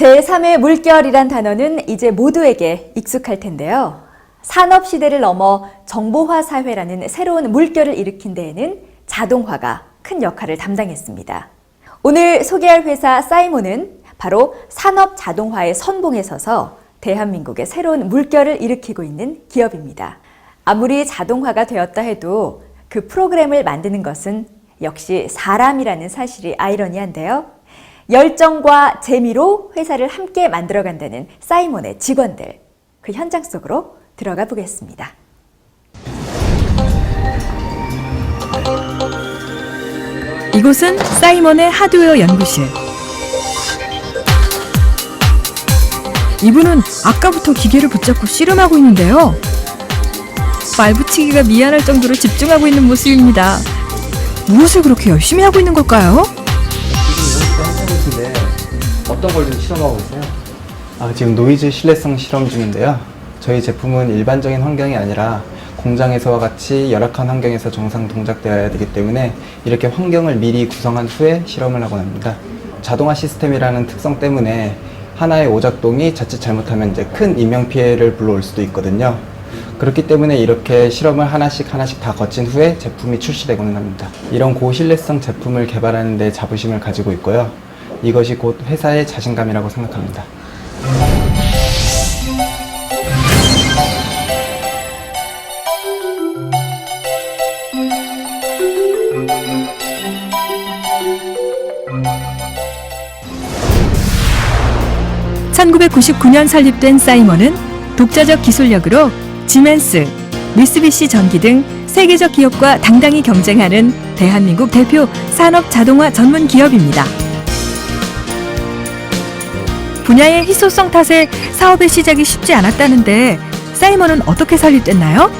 제3의 물결이란 단어는 이제 모두에게 익숙할 텐데요. 산업 시대를 넘어 정보화 사회라는 새로운 물결을 일으킨 데에는 자동화가 큰 역할을 담당했습니다. 오늘 소개할 회사 사이몬은 바로 산업 자동화의 선봉에 서서 대한민국의 새로운 물결을 일으키고 있는 기업입니다. 아무리 자동화가 되었다 해도 그 프로그램을 만드는 것은 역시 사람이라는 사실이 아이러니한데요. 열정과 재미로 회사를 함께 만들어 간다는 사이몬의 직원들. 그 현장 속으로 들어가 보겠습니다. 이곳은 사이먼의 하드웨어 연구실. 이분은 아까부터 기계를 붙잡고 씨름하고 있는데요. 말 붙이기가 미안할 정도로 집중하고 있는 모습입니다. 무엇을 그렇게 열심히 하고 있는 걸까요? 연구실인데 어떤 걸 좀 실험하고 계세요? 아, 지금 노이즈 신뢰성 실험 중인데요. 저희 제품은 일반적인 환경이 아니라 공장에서와 같이 열악한 환경에서 정상 동작되어야 되기 때문에 이렇게 환경을 미리 구성한 후에 실험을 하곤 합니다. 자동화 시스템이라는 특성 때문에 하나의 오작동이 자칫 잘못하면 이제 큰 인명 피해를 불러올 수도 있거든요. 그렇기 때문에 이렇게 실험을 하나씩 하나씩 다 거친 후에 제품이 출시되고는 합니다. 이런 고신뢰성 제품을 개발하는 데 자부심을 가지고 있고요. 이것이 곧 회사의 자신감이라고 생각합니다. (1999년) 설립된 사이먼은 독자적 기술력으로 지멘스, 미쓰비시 전기 등 세계적 기업과 당당히 경쟁하는 대한민국 대표 산업 자동화 전문 기업입니다. 분야의 희소성 탓에 사업의 시작이 쉽지 않았다는데 사이먼은 어떻게 설립됐나요?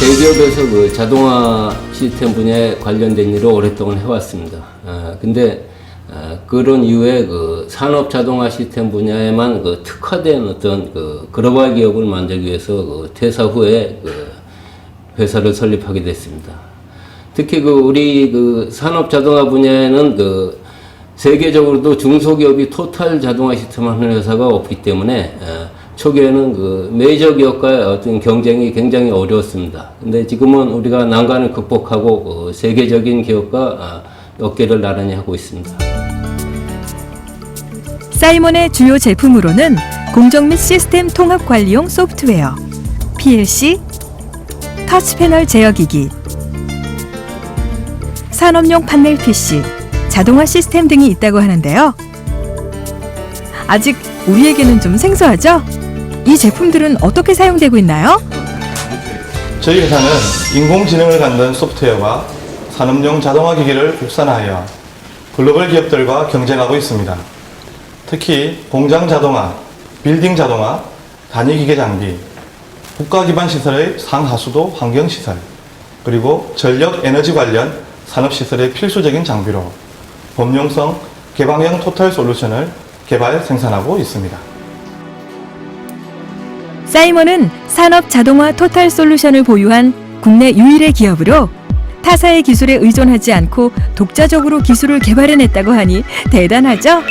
대기업에서 그 자동화 시스템 분야에 관련된 일을 오랫동안 해왔습니다. 아, 근데 아, 그런 이후에 그 산업 자동화 시스템 분야에만 그 특화된 어떤 그 글로벌 기업을 만들기 위해서 그 퇴사 후에 그 회사를 설립하게 됐습니다. 특히 그 우리 그 산업 자동화 분야에는 그 세계적으로도 중소기업이 토탈 자동화 시스템을 하는 회사가 없기 때문에 에, 초기에는 그 메이저 기업과의 어떤 경쟁이 굉장히 어려웠습니다. 근데 지금은 우리가 난관을 극복하고 어, 세계적인 기업과 아, 어깨를 나란히 하고 있습니다. 사이먼의 주요 제품으로는 공정 및 시스템 통합 관리용 소프트웨어, PLC, 터치 패널 제어 기기, 산업용 판넬 PC, 자동화 시스템 등이 있다고 하는데요. 아직 우리에게는 좀 생소하죠? 이 제품들은 어떻게 사용되고 있나요? 저희 회사는 인공지능을 갖는 소프트웨어와 산업용 자동화 기기를 국산화하여 글로벌 기업들과 경쟁하고 있습니다. 특히 공장 자동화, 빌딩 자동화, 단위 기계 장비, 국가 기반 시설의 상하수도 환경 시설, 그리고 전력 에너지 관련 산업 시설의 필수적인 장비로 범용성 개방형 토탈 솔루션을 개발 생산하고 있습니다. 사이먼은 산업 자동화 토탈 솔루션을 보유한 국내 유일의 기업으로 타사의 기술에 의존하지 않고 독자적으로 기술을 개발해냈다고 하니 대단하죠?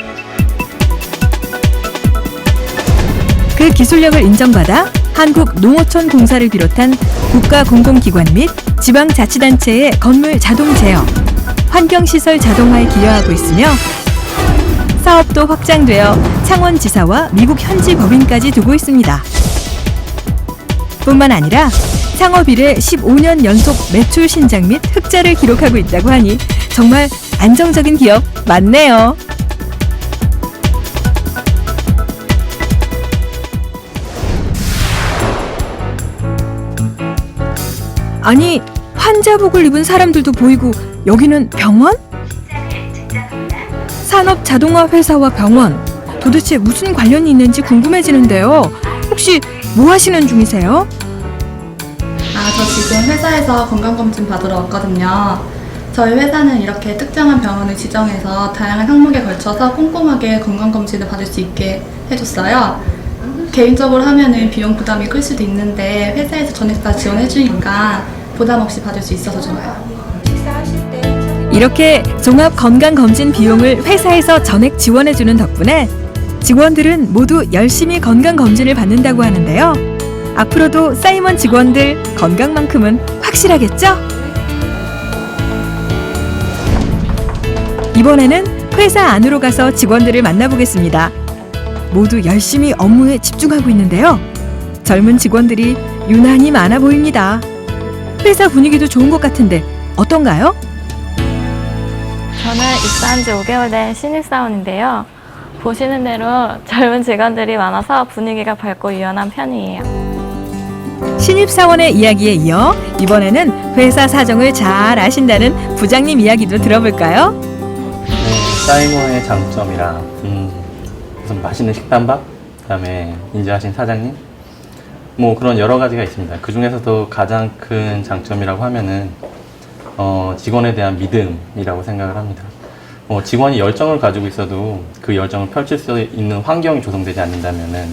그 기술력을 인정받아 한국 농어촌 공사를 비롯한 국가 공공기관 및 지방자치단체의 건물 자동 제어, 환경시설 자동화에 기여하고 있으며 사업도 확장되어 창원지사와 미국 현지 법인까지 두고 있습니다. 뿐만 아니라 창업 이래 15년 연속 매출 신장 및 흑자를 기록하고 있다고 하니 정말 안정적인 기업 맞네요. 아니 환자복을 입은 사람들도 보이고 여기는 병원? 산업 자동화 회사와 병원 도대체 무슨 관련이 있는지 궁금해지는데요. 혹시 뭐 하시는 중이세요? 아, 저 지금 회사에서 건강검진 받으러 왔거든요. 저희 회사는 이렇게 특정한 병원을 지정해서 다양한 항목에 걸쳐서 꼼꼼하게 건강검진을 받을 수 있게 해줬어요. 개인적으로 하면은 비용 부담이 클 수도 있는데 회사에서 전액 다 지원해주니까 부담 없이 받을 수 있어서 좋아요. 이렇게 종합 건강 검진 비용을 회사에서 전액 지원해 주는 덕분에 직원들은 모두 열심히 건강 검진을 받는다고 하는데요. 앞으로도 사이먼 직원들 건강만큼은 확실하겠죠? 이번에는 회사 안으로 가서 직원들을 만나보겠습니다. 모두 열심히 업무에 집중하고 있는데요. 젊은 직원들이 유난히 많아 보입니다. 회사 분위기도 좋은 것 같은데 어떤가요? 저는 입사한 지 5개월 된 신입사원인데요. 보시는 대로 젊은 직원들이 많아서 분위기가 밝고 유연한 편이에요. 신입사원의 이야기에 이어 이번에는 회사 사정을 잘 아신다는 부장님 이야기도 들어볼까요? 네, 사이먼의 장점이랑 음, 무슨 맛있는 식단밥, 그다음에 인자하신 사장님, 뭐 그런 여러 가지가 있습니다. 그 중에서도 가장 큰 장점이라고 하면은 어, 직원에 대한 믿음이라고 생각을 합니다. 뭐 직원이 열정을 가지고 있어도 그 열정을 펼칠 수 있는 환경이 조성되지 않는다면은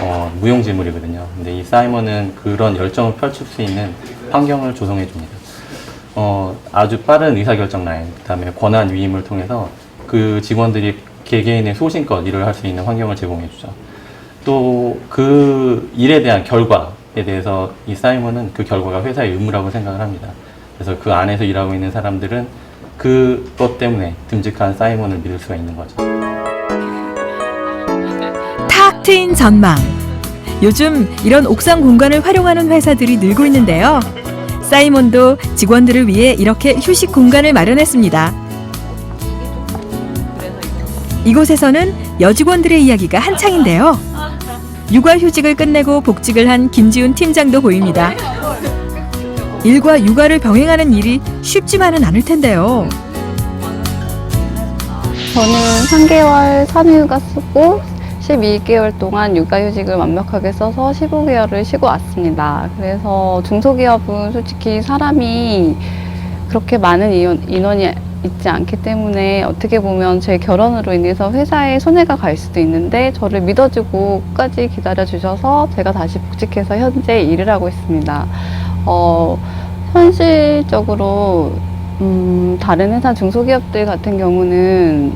어, 무용지물이거든요. 근데 이 사이먼은 그런 열정을 펼칠 수 있는 환경을 조성해 줍니다. 어, 아주 빠른 의사결정 라인, 그 다음에 권한 위임을 통해서 그 직원들이 개개인의 소신껏 일을 할 수 있는 환경을 제공해 주죠. 또 그 일에 대한 결과에 대해서 이 사이먼은 그 결과가 회사의 의무라고 생각을 합니다. 그래서 그 안에서 일하고 있는 사람들은 그것 때문에 듬직한 사이먼을 믿을 수가 있는 거죠. 탁 트인 전망. 요즘 이런 옥상 공간을 활용하는 회사들이 늘고 있는데요. 사이먼도 직원들을 위해 이렇게 휴식 공간을 마련했습니다. 이곳에서는 여직원들의 이야기가 한창인데요. 육아휴직을 끝내고 복직을 한 김지훈 팀장도 보입니다. 일과 육아를 병행하는 일이 쉽지만은 않을 텐데요. 저는 3개월 산후휴가 쓰고 12개월 동안 육아휴직을 완벽하게 써서 15개월을 쉬고 왔습니다. 그래서 중소기업은 솔직히 사람이 그렇게 많은 인원- 인원이 있지 않기 때문에 어떻게 보면 제 결혼으로 인해서 회사에 손해가 갈 수도 있는데 저를 믿어주고 끝까지 기다려 주셔서 제가 다시 복직해서 현재 일을 하고 있습니다. 어, 현실적으로 음, 다른 회사 중소기업들 같은 경우는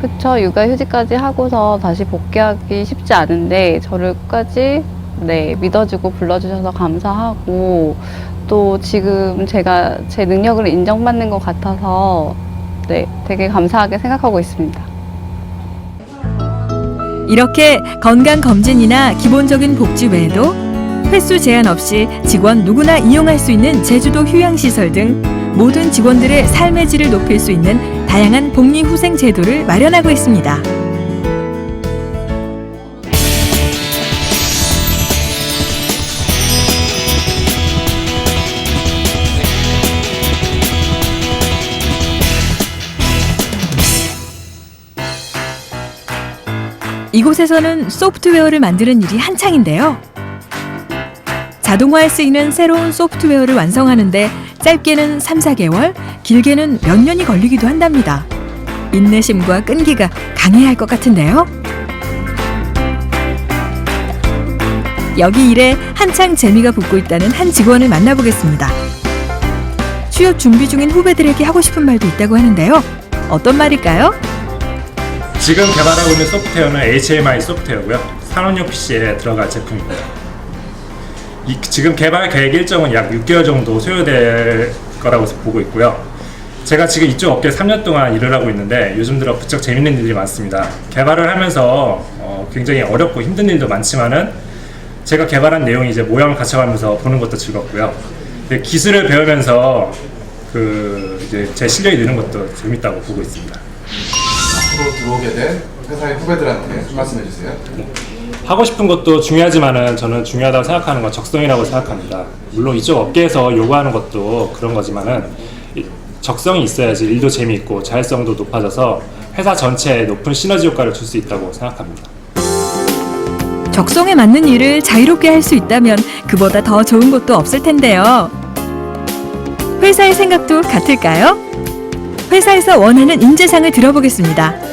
그쵸 육아휴직까지 하고서 다시 복귀하기 쉽지 않은데 저를 끝까지 네 믿어주고 불러주셔서 감사하고 또 지금 제가 제 능력을 인정받는 것 같아서 네 되게 감사하게 생각하고 있습니다. 이렇게 건강 검진이나 기본적인 복지 외에도 횟수 제한 없이 직원 누구나 이용할 수 있는 제주도 휴양시설 등 모든 직원들의 삶의 질을 높일 수 있는 다양한 복리 후생 제도를 마련하고 있습니다. 이곳에서는 소프트웨어를 만드는 일이 한창인데요. 자동화에 쓰이는 새로운 소프트웨어를 완성하는데 짧게는 3, 4개월, 길게는 몇 년이 걸리기도 한답니다. 인내심과 끈기가 강해야 할 것 같은데요. 여기 일에 한창 재미가 붙고 있다는 한 직원을 만나보겠습니다. 취업 준비 중인 후배들에게 하고 싶은 말도 있다고 하는데요. 어떤 말일까요? 지금 개발하고 있는 소프트웨어는 HMI 소프트웨어고요. 산업용 PC에 들어갈 제품입니다. 이, 지금 개발 계획 일정은 약 6개월 정도 소요될 거라고 보고 있고요. 제가 지금 이쪽 업계 3년 동안 일을 하고 있는데 요즘 들어 부쩍 재밌는 일이 많습니다. 개발을 하면서 어, 굉장히 어렵고 힘든 일도 많지만은 제가 개발한 내용이 이제 모양을 갖춰가면서 보는 것도 즐겁고요. 기술을 배우면서 그 이제 제 실력이 느는 것도 재밌다고 보고 있습니다. 들어오게 된 회사의 후배들한테 한 말씀 해주세요. 하고 싶은 것도 중요하지만은 저는 중요하다고 생각하는 건 적성이라고 생각합니다. 물론 이쪽 업계에서 요구하는 것도 그런 거지만은 이- 적성이 있어야지 일도 재미있고 자율성도 높아져서 회사 전체에 높은 시너지 효과를 줄 수 있다고 생각합니다. 적성에 맞는 일을 자유롭게 할 수 있다면 그보다 더 좋은 것도 없을 텐데요. 회사의 생각도 같을까요? 회사에서 원하는 인재상을 들어보겠습니다.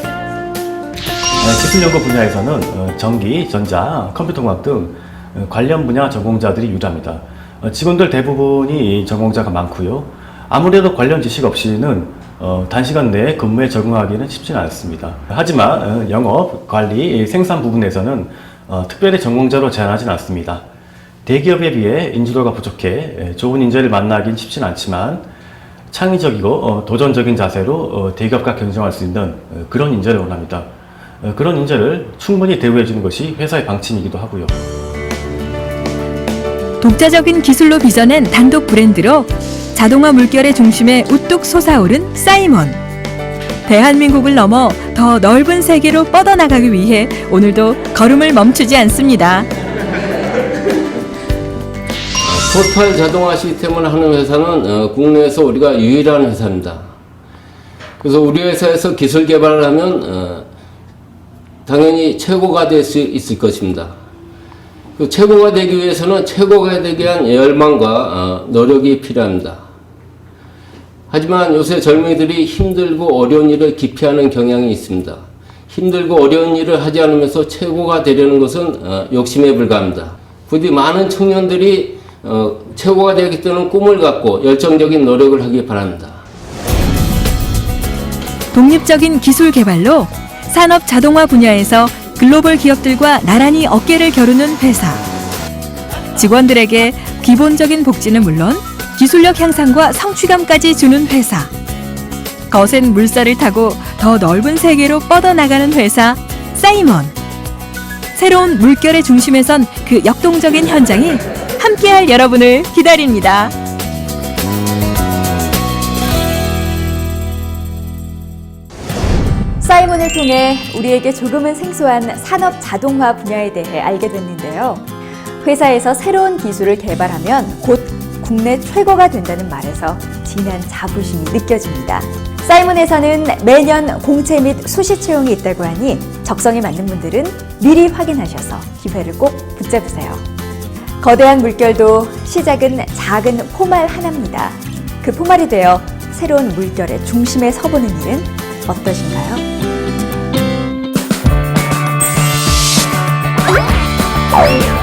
네, 기술 연구 분야에서는 어, 전기, 전자, 컴퓨터공학 등 어, 관련 분야 전공자들이 유리합니다. 어, 직원들 대부분이 전공자가 많고요. 아무래도 관련 지식 없이는 어, 단시간 내에 근무에 적응하기는 쉽지는 않습니다. 하지만 어, 영업, 관리, 생산 부분에서는 어, 특별히 전공자로 제한하진 않습니다. 대기업에 비해 인지도가 부족해 에, 좋은 인재를 만나긴 쉽진 않지만 창의적이고 어, 도전적인 자세로 어, 대기업과 경쟁할 수 있는 어, 그런 인재를 원합니다. 어, 그런 인재를 충분히 대우해 주는 것이 회사의 방침이기도 하고요. 독자적인 기술로 빚어낸 단독 브랜드로 자동화 물결의 중심에 우뚝 솟아오른 사이먼. 대한민국을 넘어 더 넓은 세계로 뻗어나가기 위해 오늘도 걸음을 멈추지 않습니다. 토탈 자동화 시스템을 하는 회사는 어, 국내에서 우리가 유일한 회사입니다. 그래서 우리 회사에서 기술 개발을 하면 어, 당연히 최고가 될 수 있을 것입니다. 그 최고가 되기 위해서는 최고가 되기 위한 열망과 어, 노력이 필요합니다. 하지만 요새 젊은이들이 힘들고 어려운 일을 기피하는 경향이 있습니다. 힘들고 어려운 일을 하지 않으면서 최고가 되려는 것은 어, 욕심에 불과합니다. 부디 많은 청년들이 어, 최고가 되겠다는 꿈을 갖고 열정적인 노력을 하기 바랍니다. 독립적인 기술 개발로 산업 자동화 분야에서 글로벌 기업들과 나란히 어깨를 겨루는 회사. 직원들에게 기본적인 복지는 물론 기술력 향상과 성취감까지 주는 회사. 거센 물살을 타고 더 넓은 세계로 뻗어나가는 회사 사이먼. 새로운 물결의 중심에 선 그 역동적인 현장이 함께할 여러분을 기다립니다. 사이먼을 통해 우리에게 조금은 생소한 산업 자동화 분야에 대해 알게 됐는데요. 회사에서 새로운 기술을 개발하면 곧 국내 최고가 된다는 말에서 진한 자부심이 느껴집니다. 사이먼에서는 매년 공채 및 수시 채용이 있다고 하니 적성에 맞는 분들은 미리 확인하셔서 기회를 꼭 붙잡으세요. 거대한 물결도 시작은 작은 포말 하나입니다. 그 포말이 되어 새로운 물결의 중심에 서보는 일은 어떠신가요? Bye.